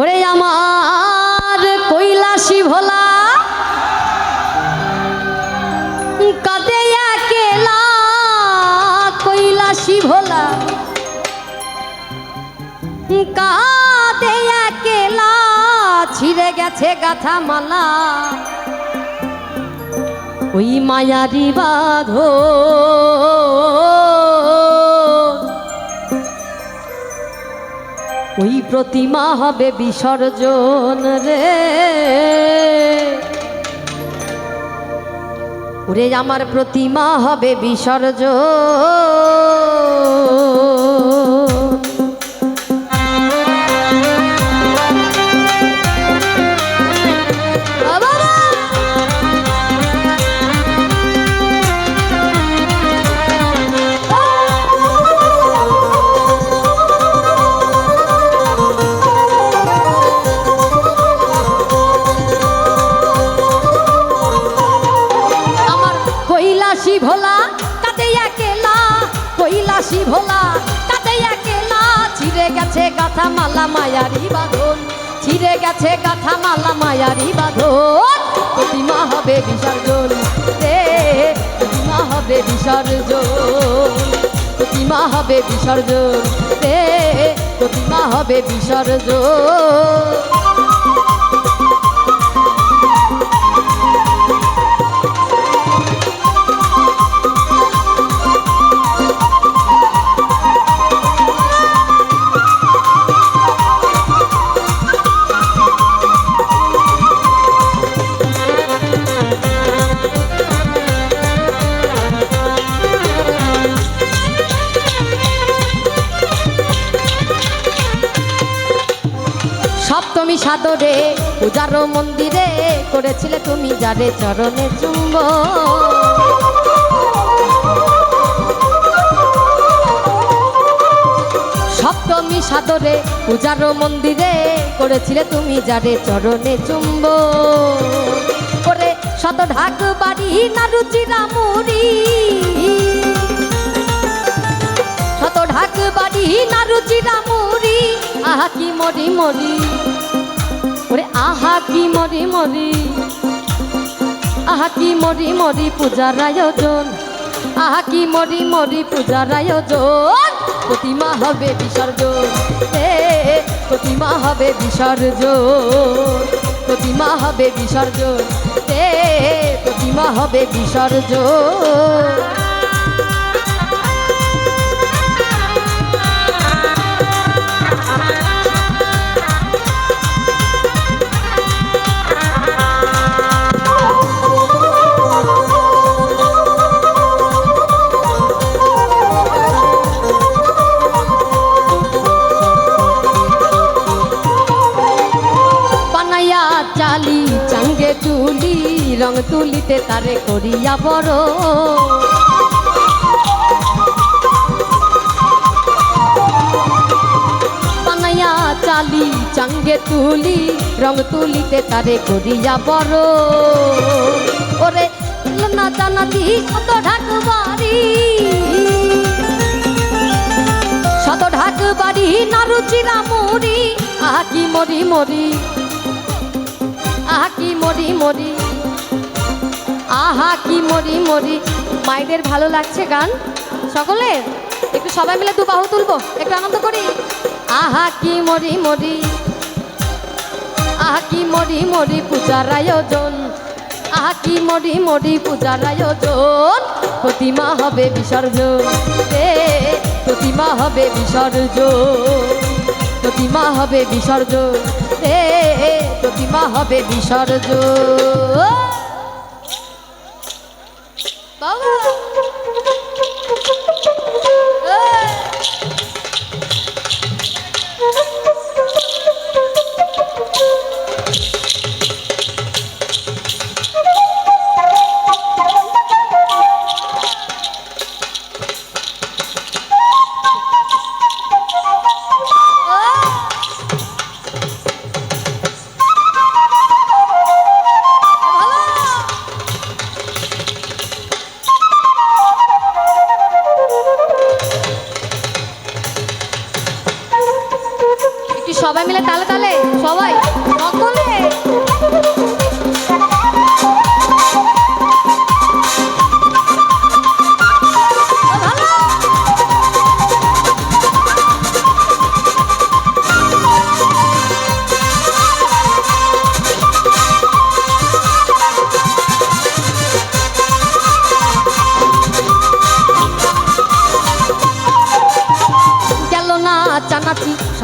ওরে আমার কৈলাসী ভোলা। কাঁদে একেলা কৈলাসী ভোলা। কাঁদে একেলা, ছিঁড়ে গেছে গাথা মালা ওই মায়ারি বাঁধো ওই প্রতিমা হবে বিসর্জন রে। ওরে আমার প্রতিমা হবে বিসর্জন। গাথা মালা মায়ারি বাঁধন। ছিঁড়ে গেছে গাথা মালা মায়ারি বাঁধন। প্রতিমা হবে বিসর্জন। রে, প্রতিমা হবে বিসর্জন। প্রতিমা হবে বিসর্জন। রে, প্রতিমা হবে বিসর্জন। সাদরে পূজার মন্দিরে করেছিলে তুমি যারে চরণে চুম্ব। সপ্তমী সাদরে পূজার মন্দিরে করেছিলে তুমি যারে চরণে চুম্ব। করে শত ঢাক বাড়ি নারুচিরা মুড়ি শত ঢাক বাড়ি নারুচিরা মুড়ি আহা কি মরি মরি। ওরে আহা কি মরি মরি, আহা কি মরি মরি পূজার আয়োজন আহা কি মরি মরি পূজার আয়োজন প্রতিমা হবে বিসর্জন, এ, প্রতিমা হবে বিসর্জন, প্রতিমা হবে বিসর্জন, এ, প্রতিমা হবে বিসর্জন। চালি চাঙ্গে তুলি রং তুলিতে তারে করিয়া বড়। চালি, চাঙ্গে তুলি, রং তুলিতে তারে করিয়া বড়। ওরে না জানাতি শত ঢাক বাড়ি। শত ঢাক বাড়ি নারুচিরা মুড়ি আহা মরি মরি। আহা কি মরি মরি, আহা কি মরি মরি। মায়েদের ভালো লাগছে গান? সকলে একটু সবাই মিলে দু বাহু তুলবো, একটু আনন্দ করি। আহা কি মরি মরি, আহা কি মরি মরি পূজার আয়োজন। আহা কি মরি মরি পূজার আয়োজন। প্রতিমা হবে বিসর্জন। রে প্রতিমা হবে বিসর্জন। প্রতিমা হবে বিসর্জন। রে প্রতিমা হবে বিসর্জন। বাবা!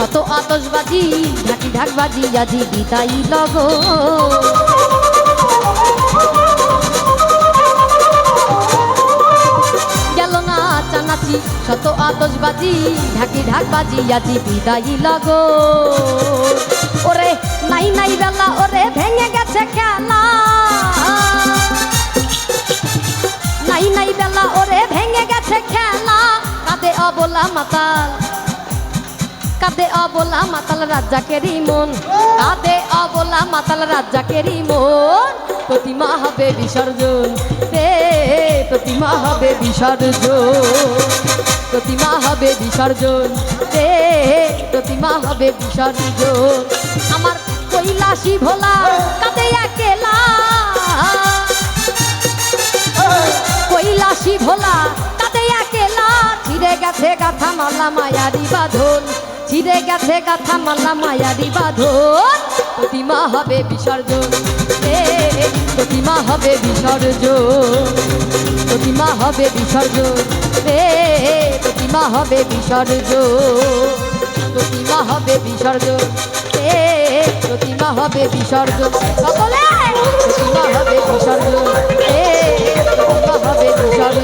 শত আতসবাজি ঢাকি ঢাকবাজি, আজি বিদাই লগ? গেল না চানাচি, শত আতসবাজি ঢাকি ঢাকবাজি, আজি বিদাই লগ? ওরে, নাই নাই বেলা, ওরে, ভেঙে গেছে খেলা। নাই নাই বেলা, ওরে, ভেঙে গেছে খেলা। কাঁদে অবলা মাতাল কাঁদে অবলা মাতাল রাজ্জাকেরই মন। কাঁদে অবলা মাতাল রাজ্জাকেরই মন। প্রতিমা হবে বিসর্জন। রে প্রতিমা হবে বিসর্জন। প্রতিমা হবে বিসর্জন। রে প্রতিমা হবে বিসর্জন। আমার কৈলাসী ভোলা কাঁদে একেলা। কৈলাসী ভোলা গাথা মালা মায়ারি বাঁধন। ছিঁড়ে গেছে গাথা মালা মায়ারি বাঁধন। প্রতিমা হবে বিসর্জন। প্রতিমা হবে বিসর্জন। প্রতিমা হবে বিসর্জন। রে প্রতিমা হবে বিসর্জন। প্রতিমা হবে বিসর্জন। রে প্রতিমা হবে বিসর্জন। সকলে! প্রতিমা হবে বিসর্জন। রে প্রতিমা হবে বিসর্জন।